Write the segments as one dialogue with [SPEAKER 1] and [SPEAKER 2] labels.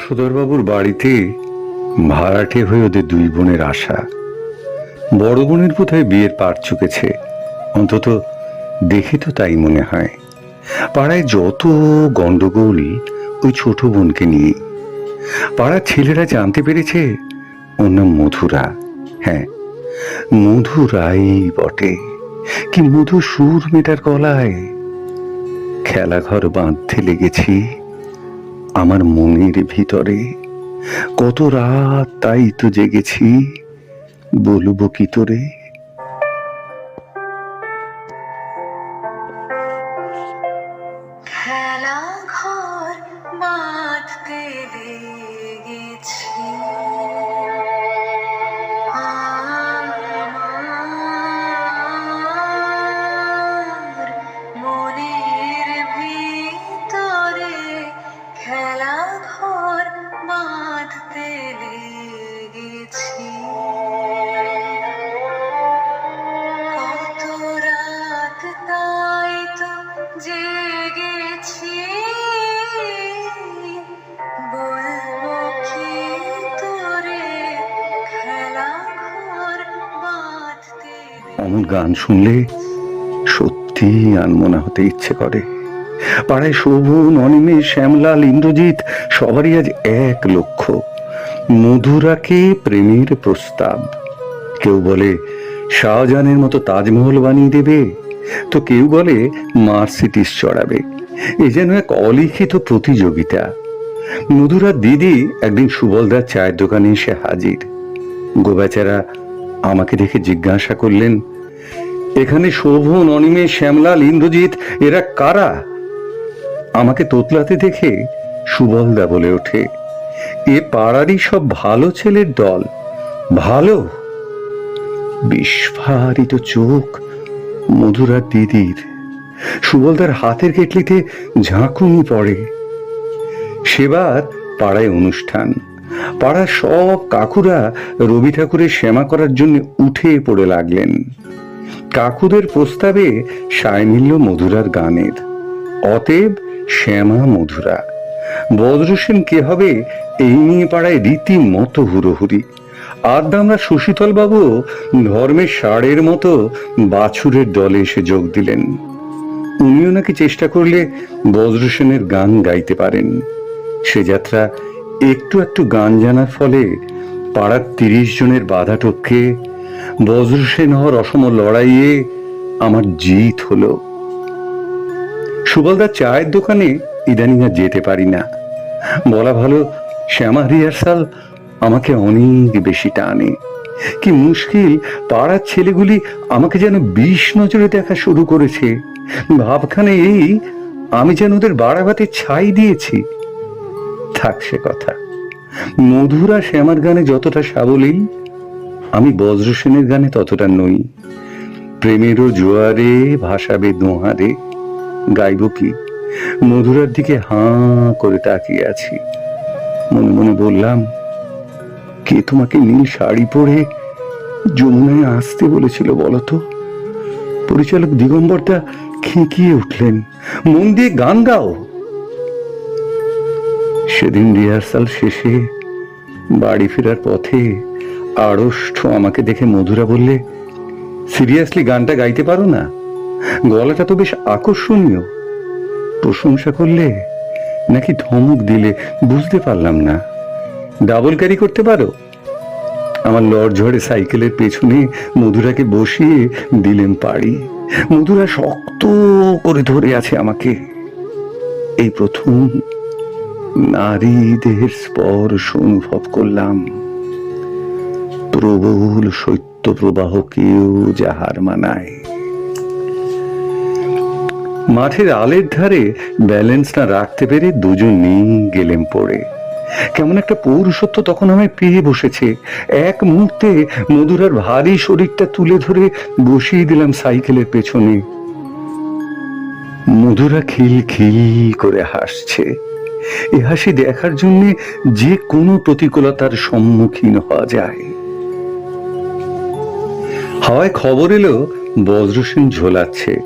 [SPEAKER 1] শশধরবাবুর বাড়িতে ভাড়াটে হয়ে ওদের দুই বোনের আশা। বড় বোনের বোধহয় বিয়ের পার চুকেছে। অন্তত দেখে তো তাই মনে হয়। পাড়ায় যত গন্ডগোল ওই ছোট বোনকে নিয়ে। পাড়ার ছেলেরা জানতে পেরেছে নাম মধুরা। হ্যাঁ মধুরাই বটে। কি মধু সুর মেটার গলায়। খেলাঘর বাঁধতে লেগেছি। আমার মনের ভিতরে কত রাত তাই তো জেগেছি বলব কি তোরে? গান শুনলে সত্যি আনমনা হতে ইচ্ছে করে। পাড়ায় শোভন, অনিমেষ, শ্যামলাল, ইন্দ্রজিৎ, সবারই আজ এক লক্ষ্য, মধুরাকে প্রেমের প্রস্তাব। কেউ বলে, শাহজাহানের মতো তাজমহল বানিয়ে দেবে। তো কেউ বলে মার্সিটিস চড়াবে। এ যেন এক অলিখিত প্রতিযোগিতা। মধুরার দিদি একদিন সুবলদার চায়ের দোকানে এসে হাজির। গোবেচারা আমাকে দেখে জিজ্ঞাসা করলেন এখানে শোভন, অনিমে, শ্যামলাল, ইন্দ্রজিৎ, এরা কারা? আমাকে তোতলাতে দেখে সুবলদা বলে ওঠে, এ পাড়ারই সব ভালো ছেলের দল। ভালো? বিস্ফারিত চোখ মধুরার দিদির। সুবলদার হাতের কেটলিতে ঝাঁকুনি পড়ে। সেবার পাড়ায় অনুষ্ঠান। পাড়ার সব কাকুরা রবি ঠাকুরের শ্যামা করার জন্য উঠে পড়ে লাগলেন। কাকুদের প্রস্তাবে সায় মিলল মধুরার গানের। অতএব শ্যামা মধুরা, বজ্রসেন কে হবে এই নিয়ে পাড়ায় রীতিমতো হুড়োহুড়ি? আর আমরা সুশীতল বাবু ধর্মের ষাঁড়ের মতো বাছুরের দলে এসে যোগ দিলেন। উনিও নাকি চেষ্টা করলে বজ্রসেনের গান গাইতে পারেন। সে যাত্রা একটু একটু গান জানার ফলে পাড়ার তিরিশ জনের বাধা টপকে বজ্রসেন হওয়ার অসম লড়াইয়ে আমার জিত হলো। সুবলদার চায়ের দোকানে ইদানিং আর যেতে পারি না। বলা ভালো শ্যামা রিহার্সাল আমাকে অনেক বেশি টানে। কি মুশকিল, পাড়ার ছেলেগুলি আমাকে যেন বিষ নজরে দেখা শুরু করেছে। ভাবখানে এই আমি যেন ওদের বাড়াবাতে ছাই দিয়েছি। থাক সে কথা। মধুরা শ্যামার গানে যতটা সাবলীল আমি বজ্রসেনের গানে ততটা নই। প্রেমেরও জোয়ারে ভাসাবে দোহারে গাইব কি? মধুরার দিকে হাঁ করে তাকিয়ে আছি। মনে মনে বললাম, কে তোমাকে নীল শাড়ি পরে যমুনায় আসতে বলেছিল বলতো? পরিচালক দিগম্বরটা খেঁকিয়ে উঠলেন, মন দিয়ে গান গাও। সেদিন রিহার্সাল শেষে বাড়ি ফেরার পথে আড়ষ্ট আমাকে দেখে মধুরা বললে, সিরিয়াসলি গানটা গাইতে পারো না? গলাটা তো বেশ আকর্ষণীয়। প্রশংসা করলে নাকি ধমক দিলে বুঝতে পারলাম না। ডাবল ক্যারি করতে পারো? আমার ঝড়ে সাইকেলের পেছনে মধুরাকে বসিয়ে দিলেন পাড়ি। মধুরা শক্ত করে ধরে আছে আমাকে। এই প্রথম নারীদের স্পর্শ অনুভব করলাম। প্রবল শৈত্য প্রবাহকেও যাহার মানায়। মাঠের আলের ধারে ব্যালেন্স না রাখতে পেরে দুজনই গেলেম পড়ে। কেমন একটা পৌরুষত্ব তখন আমায় পেয়ে বসেছে। এক মুহূর্তে মধুরার ভারী শরীরটা তুলে ধরে বসিয়ে দিলাম সাইকেলের পেছনে। মধুরা খিল খিল করে হাসছে। এ হাসি দেখার জন্য যে কোনো প্রতিকূলতার সম্মুখীন হওয়া যায়। হাওয়ায় খবর এলো, বজ্রসেন ঝোলাচ্ছে।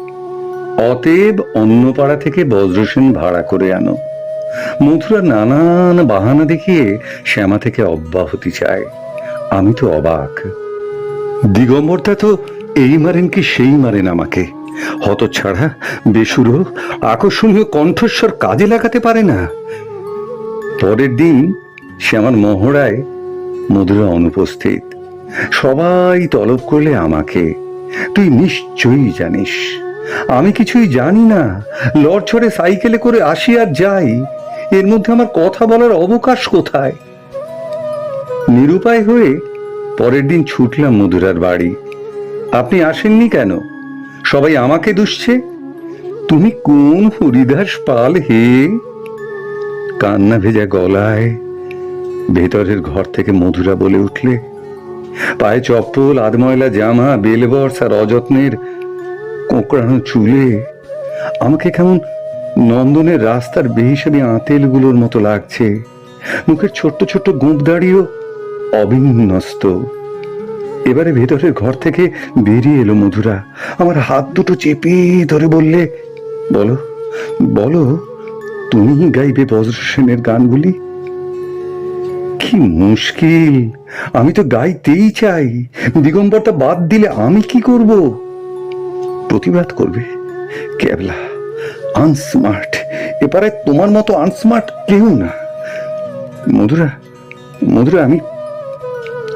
[SPEAKER 1] অতএব অন্য পাড়া থেকে বজ্রসেন ভাড়া করে আনো। মধুরা নানান বাহানা দেখিয়ে শ্যামা থেকে অব্যাহতি চায়। আমি তো অবাক। দিগম্বরদা তো এই মারেন কি সেই মারেন আমাকে। হতছাড়া, বেসুরো, আকর্ষণীয় কণ্ঠস্বর কাজে লাগাতে পারে না। পরের দিন সে আমার মহড়ায় মধুরা অনুপস্থিত। সবাই তলব করলে আমাকে। তুই নিশ্চয়ই জানিস, আমি কিছুই জানি না। লড়ছড়ে সাইকেলে করে আসি আর যাই, এর মধ্যে আমার কথা বলার অবকাশ কোথায়? নিরুপায় হয়ে পরের দিন ছুটলাম মধুরার বাড়ি। আপনি আসেননি কেন? সবাই আমাকে দুষছে? তুমি কোন হরিদাস পাল হে? কান্না ভেজা গলায় ভেতরের ঘর থেকে মধুরা বলে উঠলে পায়ে চপ্পল, আধময়লা জামা বেলবর্স আর অযত্নের কোঁকড়ানো চুলে। আমাকে কেমন নন্দনের রাস্তার বেহিসাবি আঁতেলগুলোর মতো লাগছে। মুখের ছোট্ট ছোট্ট গোঁপ দাড়িও অবিন্যস্ত। এবারে ভেতরের ঘর থেকে বেরিয়ে এলো মধুরা। আমার হাত দুটো চেপে ধরে বললে, বলো বলো, তুমি গাইবে বজ্রসেনের গানগুলি? কি মুশকিল? আমি তো গাইতেই চাই। দিগম্বরটা বাদ দিলে আমি কি করব? প্রতিবাদ করবে কেবলা আনস্মার্ট এপারে তোমার মতো আনস্মার্ট কেউ না। মধুরা মধুরা আমি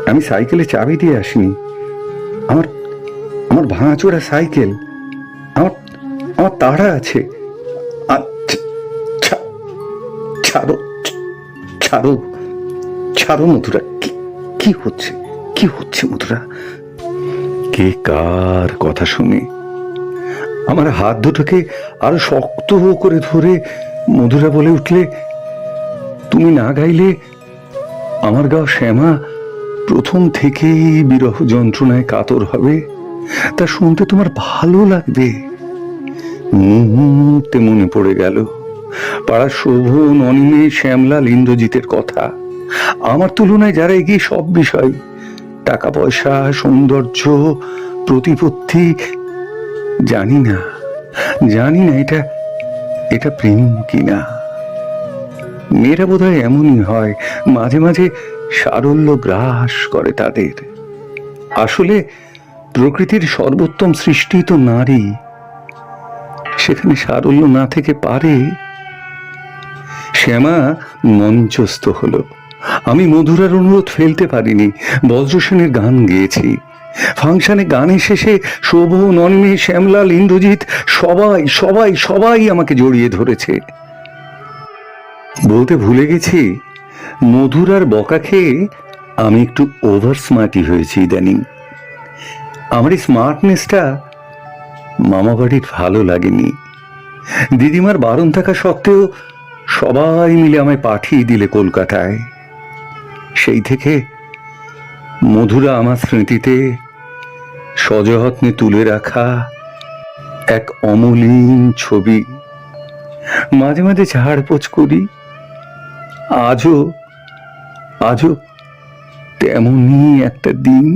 [SPEAKER 1] আমি সাইকেলে চাবি দিয়ে আসিনি। আমার আমার ভাঙাচোরা সাইকেল আমার আমার তাড়া আছে। আচ্ছা, ছাড়ো ছাড়ো। ছাড়ো মধুরা, কি কি হচ্ছে কি হচ্ছে মধুরা? কে কার কথা শুনে? আমার হাত দুটোকে আরও শক্ত করে ধরে মধুরা বলে উঠলে, তুমি না গাইলে আমার গাও শ্যামা প্রথম থেকেই বিরহ যন্ত্রণায় কাতর হবে। তা শুনতে তোমার ভালো লাগবে। মুহূর্তে মনে পড়ে গেল, পাড়ার শোভন অনিমে শ্যামলাল ইন্দ্রজিতের কথা। আমার তুলনায় যারা এগিয়ে সব বিষয় টাকা পয়সা সৌন্দর্য, প্রতিপত্তি, জানি না জানি না এটা এটা প্রেম কিনা। মেয়েরা বোধ হয় এমনই হয়, মাঝে মাঝে সারল্য গ্রাস করে তাদের। আসলে প্রকৃতির সর্বোত্তম সৃষ্টি তো নারী। সেখানে সারল্য না থেকে পারে, শ্যামা মঞ্চস্থ হলো। আমি মধুরার অনুরোধ ফেলতে পারিনি। বজ্রসেনের গান গেয়েছি। ফাংশনে গানের শেষে শোভন অনিমে শ্যামলাল, ইন্দ্রজিৎ সবাই সবাই সবাই আমাকে জড়িয়ে ধরেছে। বলতে ভুলে গেছি, মধুরার বকা খেয়ে আমি একটু ওভার স্মার্টই হয়েছি ইদানিং। আমার এই স্মার্টনেসটা মামা বাড়ির ভালো লাগেনি। দিদিমার বারণ থাকা সত্ত্বেও সবাই মিলে আমায় পাঠিয়ে দিলে কলকাতায়। সেই থেকে মধুরা আমার স্মৃতিতে সযত্নে তুলে রাখা এক অমলিন ছবি। মাঝে মাঝে ঝাড়পোচ করি। আজও আজও তেমনই একটা দিন।